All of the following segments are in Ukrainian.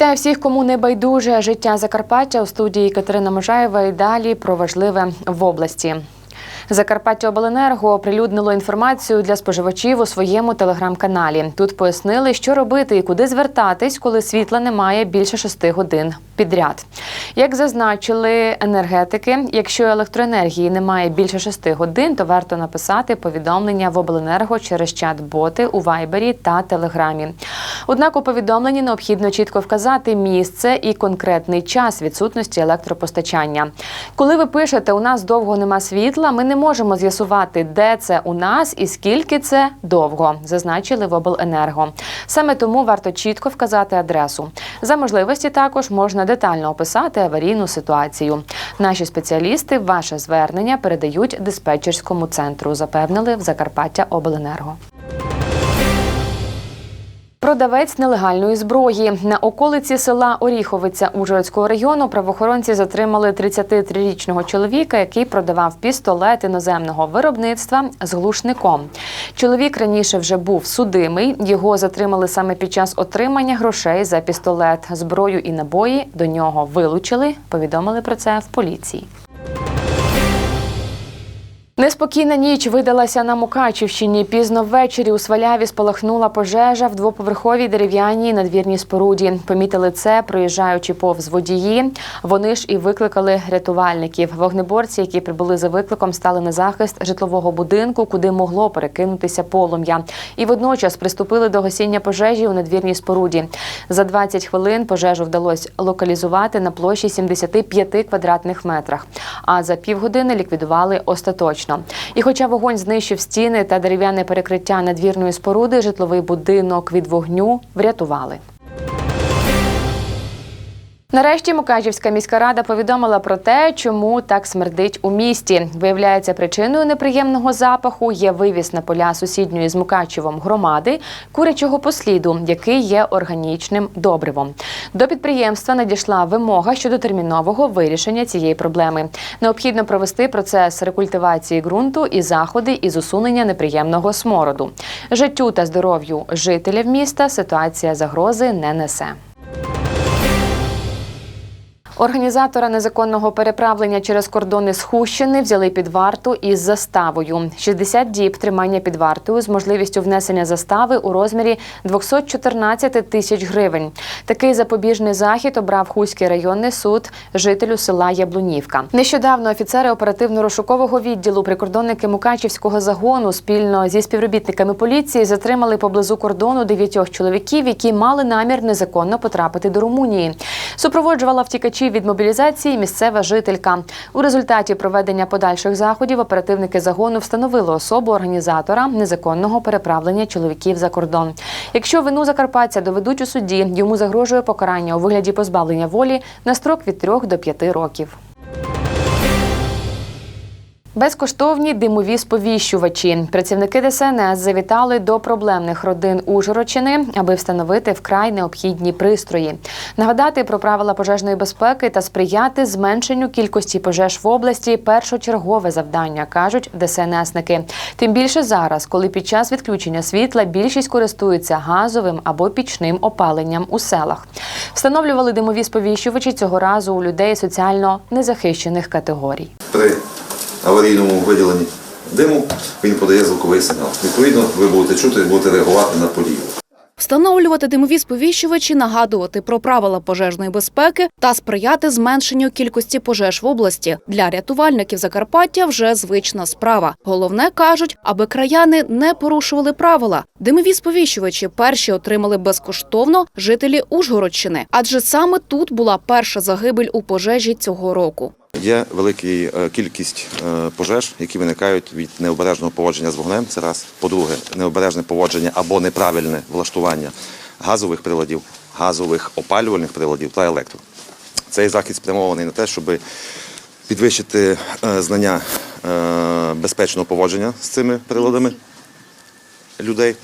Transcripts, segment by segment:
Вітаю всіх, кому не байдуже життя Закарпаття у студії Катерина Можаєва і далі про важливе в області. Закарпаття Обленерго оприлюднило інформацію для споживачів у своєму телеграм-каналі. Тут пояснили, що робити і куди звертатись, коли світла немає більше шести годин підряд. Як зазначили енергетики, якщо електроенергії немає більше шести годин, то варто написати повідомлення в обленерго через чат-боти у Вайбері та Телеграмі. Однак у повідомленні необхідно чітко вказати місце і конкретний час відсутності електропостачання. Коли ви пишете, у нас довго нема світла, ми не можемо з'ясувати, де це у нас і скільки це довго, зазначили в обленерго. Саме тому варто чітко вказати адресу. За можливості також можна детально описати аварійну ситуацію. Наші спеціалісти ваше звернення передають диспетчерському центру, запевнили в Закарпаття Обленерго. Продавець нелегальної зброї на околиці села Оріховиця Ужгородського району правоохоронці затримали 33-річного чоловіка, який продавав пістолет іноземного виробництва з глушником. Чоловік раніше вже був судимий. Його затримали саме під час отримання грошей за пістолет. Зброю і набої до нього вилучили. Повідомили про це в поліції. Неспокійна ніч видалася на Мукачівщині. Пізно ввечері у Сваляві спалахнула пожежа в двоповерховій дерев'яній надвірній споруді. Помітили це, проїжджаючи повз водії. Вони ж і викликали рятувальників. Вогнеборці, які прибули за викликом, стали на захист житлового будинку, куди могло перекинутися полум'я. І водночас приступили до гасіння пожежі у надвірній споруді. За 20 хвилин пожежу вдалося локалізувати на площі 75 квадратних метрах. А за півгодини ліквідували остаточно. І хоча вогонь знищив стіни та дерев'яне перекриття надвірної споруди, житловий будинок від вогню врятували. Нарешті Мукачівська міська рада повідомила про те, чому так смердить у місті. Виявляється, причиною неприємного запаху є вивіз на поля сусідньої з Мукачевом громади курячого посліду, який є органічним добривом. До підприємства надійшла вимога щодо термінового вирішення цієї проблеми. Необхідно провести процес рекультивації ґрунту і заходи із усунення неприємного смороду. Життю та здоров'ю жителів міста ситуація загрози не несе. Організатора незаконного переправлення через кордони з Хущини взяли під варту із заставою. 60 діб тримання під вартою з можливістю внесення застави у розмірі 214 тисяч гривень. Такий запобіжний захід обрав Хуський районний суд жителю села Яблунівка. Нещодавно офіцери оперативно-розшукового відділу прикордонники Мукачівського загону спільно зі співробітниками поліції затримали поблизу кордону дев'ятьох чоловіків, які мали намір незаконно потрапити до Румунії. Супроводжувала втікачів від мобілізації місцева жителька. У результаті проведення подальших заходів оперативники загону встановили особу організатора незаконного переправлення чоловіків за кордон. Якщо вину Закарпаття доведуть у суді, йому загрожує покарання у вигляді позбавлення волі на строк від 3 до 5 років. Безкоштовні димові сповіщувачі. Працівники ДСНС завітали до проблемних родин Ужгородщини, аби встановити вкрай необхідні пристрої, нагадати про правила пожежної безпеки та сприяти зменшенню кількості пожеж в області першочергове завдання, кажуть ДСНСники. Тим більше зараз, коли під час відключення світла більшість користуються газовим або пічним опаленням у селах. Встановлювали димові сповіщувачі цього разу у людей соціально незахищених категорій. Аварійному виділенні диму він подає звуковий сигнал. Відповідно, ви будете чути, будете реагувати на подію. Встановлювати димові сповіщувачі, нагадувати про правила пожежної безпеки та сприяти зменшенню кількості пожеж в області. Для рятувальників Закарпаття вже звична справа. Головне кажуть, аби краяни не порушували правила. Димові сповіщувачі перші отримали безкоштовно жителі Ужгородщини, адже саме тут була перша загибель у пожежі цього року. Є велика кількість е, пожеж, які виникають від необережного поводження з вогнем. Це раз. По-друге, необережне поводження або неправильне влаштування газових приладів, газових опалювальних приладів та електро. Цей захід спрямований на те, щоб підвищити е, знання е, безпечного поводження з цими приладами людей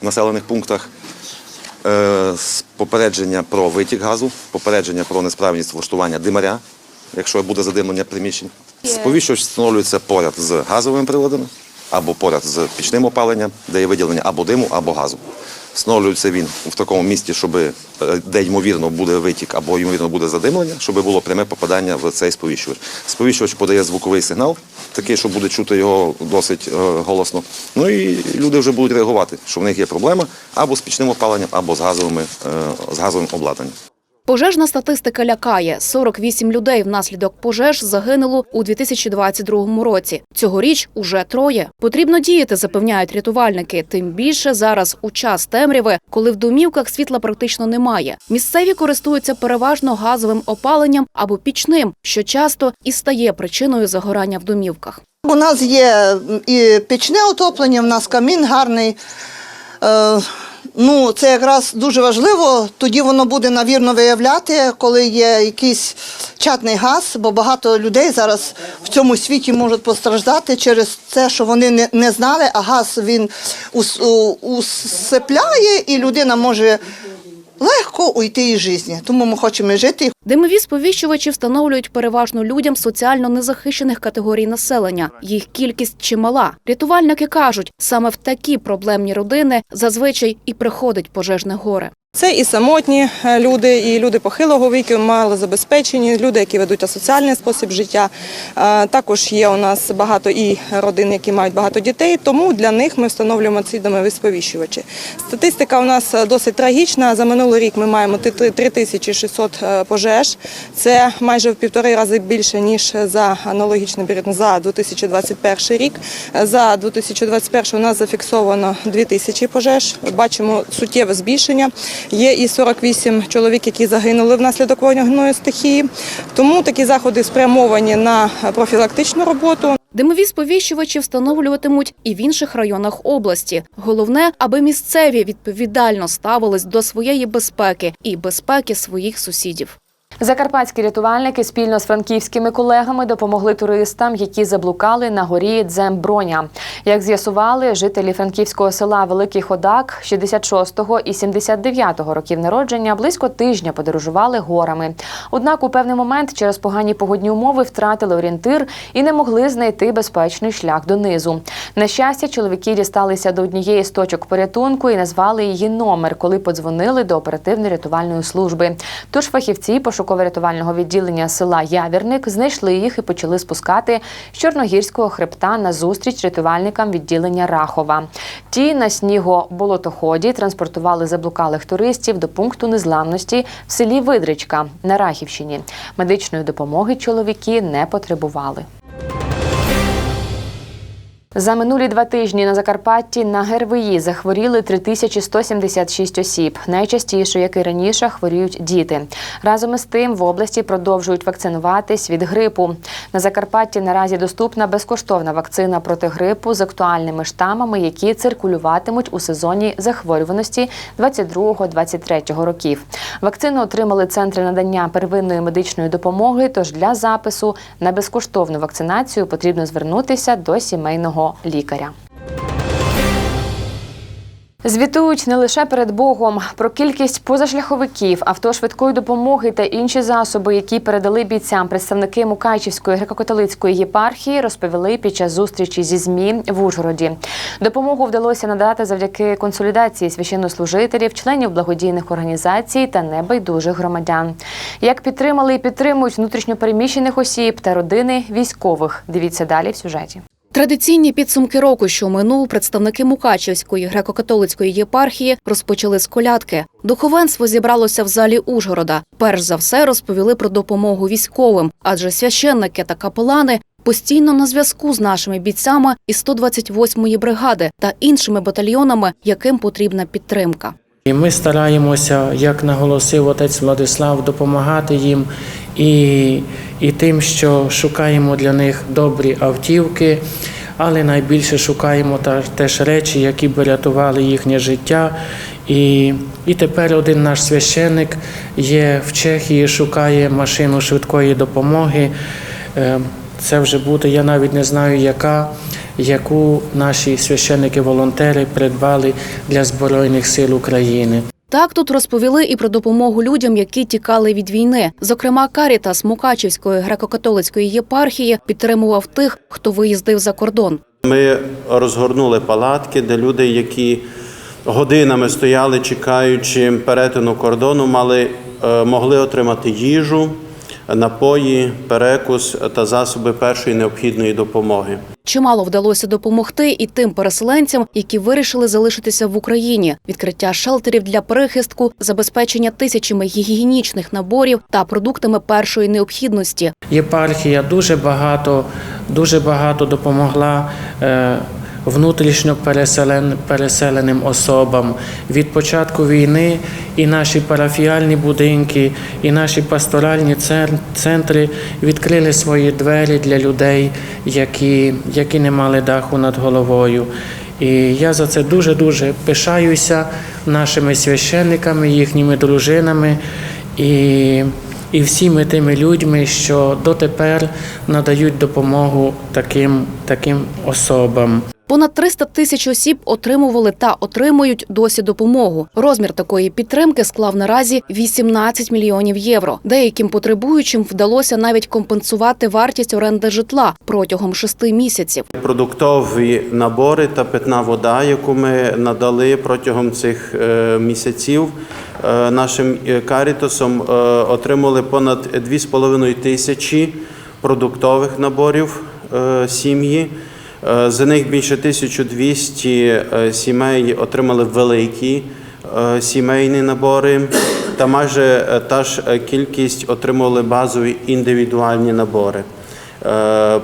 в населених пунктах. Е, попередження про витік газу, попередження про несправність влаштування димаря, якщо буде задимлення приміщень. Сповіщувач встановлюється поряд з газовими приладами або поряд з пічним опаленням, де є виділення або диму, або газу. Встановлюється він в такому місці, щоб е, де ймовірно буде витік або ймовірно буде задимлення, щоб було пряме попадання в цей сповіщувач. Сповіщувач подає звуковий сигнал, такий, що буде чути його досить е, голосно. Ну і люди вже будуть реагувати, що в них є проблема або з пічним опаленням, або з газовими е, з газовим обладнанням. Пожежна статистика лякає. 48 людей внаслідок пожеж загинуло у 2022 році. Цьогоріч уже троє. Потрібно діяти, запевняють рятувальники. Тим більше зараз у час темряви, коли в домівках світла практично немає. Місцеві користуються переважно газовим опаленням або пічним, що часто і стає причиною загорання в домівках. У нас є і пічне отоплення, в нас камін гарний. Ну, це якраз дуже важливо. Тоді воно буде навірно виявляти, коли є якийсь чатний газ, бо багато людей зараз в цьому світі можуть постраждати через те, що вони не, не знали, а газ він ус, усипляє, і людина може легко уйти із життя. Тому ми хочемо жити Димові сповіщувачі встановлюють переважно людям соціально незахищених категорій населення. Їх кількість чимала. Рятувальники кажуть, саме в такі проблемні родини зазвичай і приходить пожежне горе. Це і самотні е, люди, і люди похилого віку, малозабезпечені, люди, які ведуть асоціальний спосіб життя. Е, Також є у нас багато і родин, які мають багато дітей, тому для них ми встановлюємо ці домові сповіщувачі. Статистика у нас е, досить трагічна. За минулий рік ми маємо ти- ти- 3600 е, пожеж. Це майже в півтори рази більше, ніж за аналогічний період за 2021 рік. За 2021 у нас зафіксовано 2000 пожеж. Бачимо суттєве збільшення. Є і 48 чоловік, які загинули внаслідок вогняної стихії. Тому такі заходи спрямовані на профілактичну роботу, Димові сповіщувачі встановлюватимуть і в інших районах області. Головне, аби місцеві відповідально ставились до своєї безпеки і безпеки своїх сусідів. Закарпатські рятувальники спільно з франківськими колегами допомогли туристам, які заблукали на горі Дземброня. Як з'ясували, жителі франківського села Великий Ходак 66-го і 79-го років народження близько тижня подорожували горами. Однак у певний момент через погані погодні умови втратили орієнтир і не могли знайти безпечний шлях донизу. На щастя, чоловіки дісталися до однієї з точок порятунку і назвали її номер, коли подзвонили до оперативної рятувальної служби. Тож фахівці пошуково-рятувального відділення села Явірник знайшли їх і почали спускати з Чорногірського хребта на зустріч рятувальникам відділення Рахова. Ті на снігоболотоході транспортували заблукалих туристів до пункту незламності в селі Видричка на Рахівщині. Медичної допомоги чоловіки не потребували. За минулі два тижні на Закарпатті на ГРВІ захворіли 3176 осіб. Найчастіше, як і раніше, хворіють діти. Разом із тим в області продовжують вакцинуватись від грипу. На Закарпатті наразі доступна безкоштовна вакцина проти грипу з актуальними штамами, які циркулюватимуть у сезоні захворюваності 22-23 років. Вакцину отримали центри надання первинної медичної допомоги. Тож для запису на безкоштовну вакцинацію потрібно звернутися до сімейного лікаря. Звітують не лише перед Богом про кількість позашляховиків, авто швидкої допомоги та інші засоби, які передали бійцям представники Мукачівської греко-католицької єпархії, розповіли під час зустрічі зі змі в Ужгороді. Допомогу вдалося надати завдяки консолідації священнослужителів, членів благодійних організацій та небайдужих громадян. Як підтримали і підтримують внутрішньопереміщених осіб та родини військових. Дивіться далі в сюжеті. Традиційні підсумки року, що минув, представники Мукачівської греко-католицької єпархії розпочали з колядки. Духовенство зібралося в залі Ужгорода. Перш за все розповіли про допомогу військовим, адже священники та капелани постійно на зв'язку з нашими бійцями із 128-ї бригади та іншими батальйонами, яким потрібна підтримка. І ми стараємося, як наголосив отець Владислав, допомагати їм і, і тим, що шукаємо для них добрі автівки, але найбільше шукаємо теж речі, які б рятували їхнє життя. І, і тепер один наш священник є в Чехії, шукає машину швидкої допомоги. Це вже буде, я навіть не знаю, яка, яку наші священники-волонтери придбали для Збройних сил України. Так тут розповіли і про допомогу людям, які тікали від війни. Зокрема, Карітас Мукачівської греко-католицької єпархії підтримував тих, хто виїздив за кордон. Ми розгорнули палатки, де люди, які годинами стояли, чекаючи перетину кордону, мали, е, могли отримати їжу, напої, перекус та засоби першої необхідної допомоги. Чимало вдалося допомогти і тим переселенцям, які вирішили залишитися в Україні. Відкриття шелтерів для прихистку, забезпечення тисячами гігієнічних наборів та продуктами першої необхідності. Єпархія дуже багато, дуже багато допомогла е, внутрішньо переселен, переселеним особам. Від початку війни і наші парафіальні будинки, і наші пасторальні центри відкрили свої двері для людей, які, які не мали даху над головою. І я за це дуже дуже пишаюся нашими священниками, їхніми дружинами. І і всіми тими людьми, що дотепер надають допомогу таким, таким особам. Понад 300 тисяч осіб отримували та отримують досі допомогу. Розмір такої підтримки склав наразі 18 мільйонів євро. Деяким потребуючим вдалося навіть компенсувати вартість оренди житла протягом шести місяців. Продуктові набори та питна вода, яку ми надали протягом цих е, місяців е, нашим е, карітосом, отримали понад 2,5 тисячі продуктових наборів сім'ї. Е, З них більше 1200 е, сімей отримали великі е, сімейні набори, та майже та ж кількість отримали базові індивідуальні набори.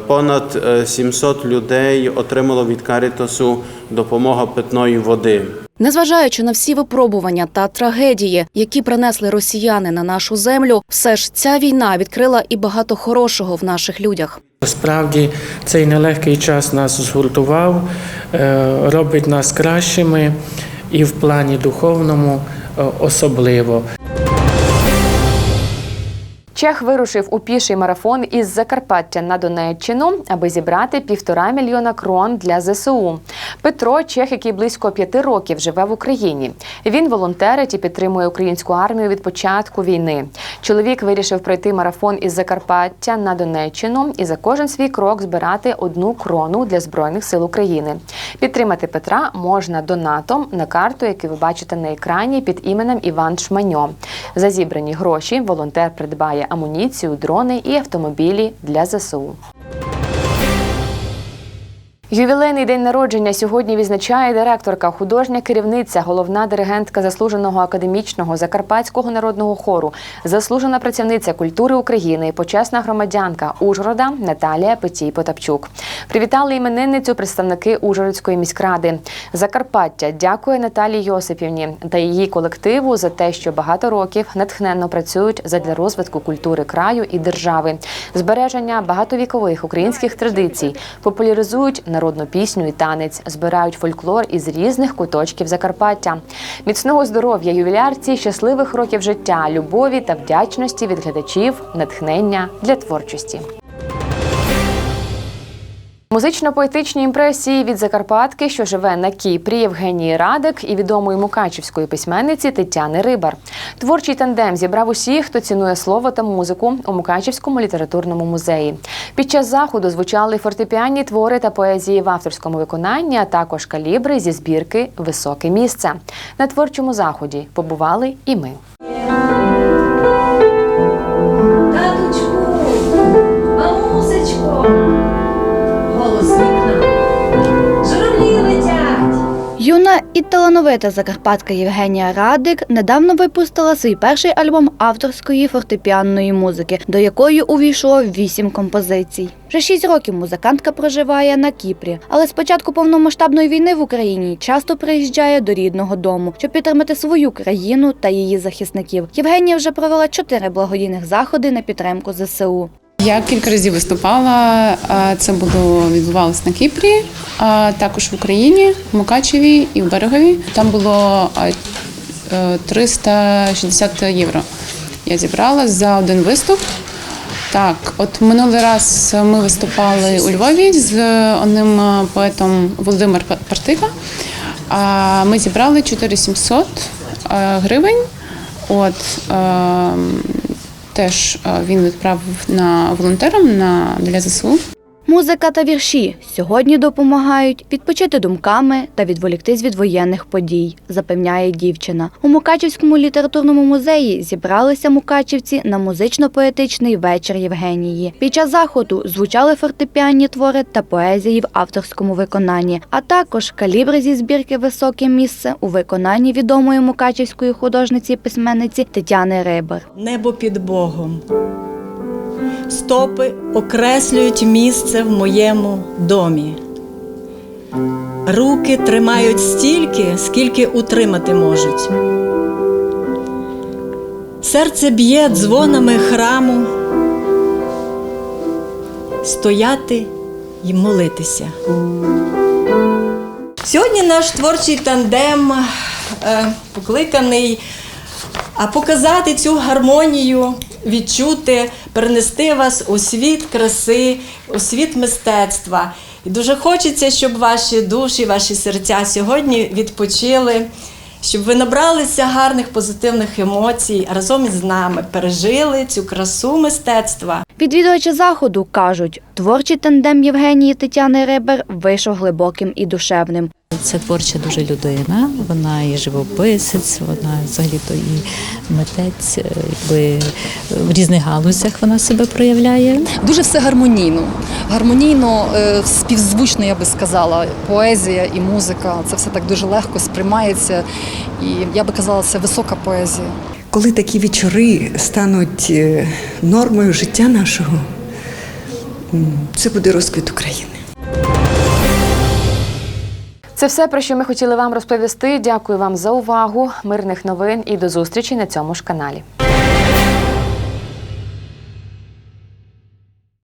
Понад е, 700 людей отримало від Карітасу допомога питної води. Незважаючи на всі випробування та трагедії, які принесли росіяни на нашу землю, все ж ця війна відкрила і багато хорошого в наших людях. Справді цей нелегкий час нас згуртував, е, робить нас кращими і в плані духовному е, особливо. Чех вирушив у піший марафон із Закарпаття на Донеччину, аби зібрати півтора мільйона крон для ЗСУ. Петро Чех, який близько п'яти років живе в Україні. Він волонтерить і підтримує українську армію від початку війни. Чоловік вирішив пройти марафон із Закарпаття на Донеччину і за кожен свій крок збирати одну крону для збройних сил України. Підтримати Петра можна донатом на карту, яку ви бачите на екрані під іменем Іван Шманьо. За зібрані гроші волонтер придбає амуніцію, дрони і автомобілі для ЗСУ. Ювілейний день народження сьогодні відзначає директорка, художня керівниця, головна диригентка заслуженого академічного закарпатського народного хору, заслужена працівниця культури України, почесна громадянка Ужгорода Наталія Петій Потапчук. Привітали іменинницю представники Ужгородської міськради. Закарпаття дякує Наталії Йосипівні та її колективу за те, що багато років натхненно працюють задля розвитку культури краю і держави, збереження багатовікових українських традицій, популяризують народну пісню і танець, збирають фольклор із різних куточків Закарпаття. Міцного здоров'я ювілярці, щасливих років життя, любові та вдячності від глядачів, натхнення для творчості. Музично-поетичні імпресії від Закарпатки, що живе на Кіпрі, Євгенії Радик і відомої мукачівської письменниці Тетяни Рибар. Творчий тандем зібрав усіх, хто цінує слово та музику у Мукачівському літературному музеї. Під час заходу звучали фортепіанні твори та поезії в авторському виконанні, а також калібри зі збірки Високе місце. На творчому заході побували і ми. Юна і талановита закарпатка Євгенія Радик недавно випустила свій перший альбом авторської фортепіанної музики, до якої увійшло вісім композицій. Вже шість років музикантка проживає на Кіпрі, але з початку повномасштабної війни в Україні часто приїжджає до рідного дому, щоб підтримати свою країну та її захисників. Євгенія вже провела чотири благодійних заходи на підтримку ЗСУ. Я кілька разів виступала. Це було відбувалося на Кіпрі, а також в Україні, в Мукачеві і в Берегові. Там було е, 360 євро. Я зібрала за один виступ. Так, от минулий раз ми виступали у Львові з одним е, поетом Володимир Партига. Ми зібрали 4700 е, гривень. От е, теж е, він відправив на волонтерам на для ЗСУ. Музика та вірші сьогодні допомагають відпочити думками та відволіктись від воєнних подій, запевняє дівчина. У Мукачівському літературному музеї зібралися мукачівці на музично-поетичний вечір Євгенії. Під час заходу звучали фортепіанні твори та поезії в авторському виконанні, а також калібри зі збірки Високе місце у виконанні відомої мукачівської художниці-письменниці Тетяни Рибар. Небо під Богом. Стопи окреслюють місце в моєму домі. Руки тримають стільки, скільки утримати можуть. Серце б'є дзвонами храму. Стояти і молитися. Сьогодні наш творчий тандем е, покликаний а показати цю гармонію, відчути, перенести вас у світ краси, у світ мистецтва. І дуже хочеться, щоб ваші душі, ваші серця сьогодні відпочили, щоб ви набралися гарних позитивних емоцій разом із нами, пережили цю красу мистецтва. Відвідувачі заходу кажуть, творчий тандем Євгенії Тетяни Рибер вийшов глибоким і душевним. Це творча дуже людина, вона і живописець, вона взагалі-то і митець, е, якби в різних галузях вона себе проявляє. Дуже все гармонійно. Гармонійно, е, співзвучно, я би сказала, поезія і музика. Це все так дуже легко сприймається. І я би казала, це висока поезія. Коли такі вечори стануть е, нормою життя нашого, це буде розквіт України. Це все про що ми хотіли вам розповісти. Дякую вам за увагу. Мирних новин і до зустрічі на цьому ж каналі.